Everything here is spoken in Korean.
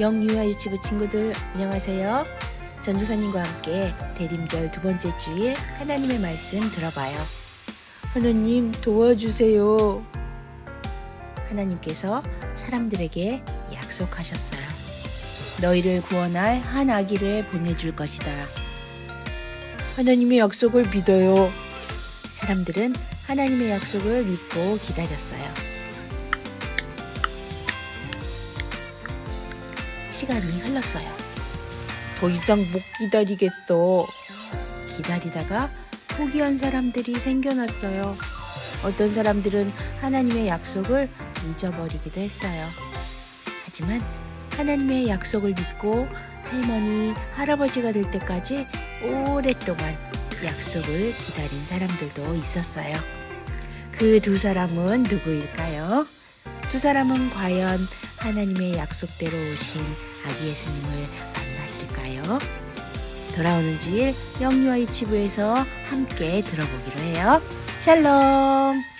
영유아 유치부 친구들 안녕하세요. 전도사님과 함께 대림절 두 번째 주일 하나님의 말씀 들어봐요. 하나님 도와주세요. 하나님께서 사람들에게 약속하셨어요. 너희를 구원할 한 아기를 보내줄 것이다. 하나님의 약속을 믿어요. 사람들은 하나님의 약속을 믿고 기다렸어요. 시간이 흘렀어요. 더 이상 못 기다리겠어. 기다리다가 포기한 사람들이 생겨났어요. 어떤 사람들은 하나님의 약속을 잊어버리기도 했어요. 하지만 하나님의 약속을 믿고 할머니, 할아버지가 될 때까지 오랫동안 약속을 기다린 사람들도 있었어요. 그 두 사람은 누구일까요? 두 사람은 과연 하나님의 약속대로 오신 아기 예수님을 만났을까요? 돌아오는 주일 영유아 유치부에서 함께 들어보기로 해요. 샬롬!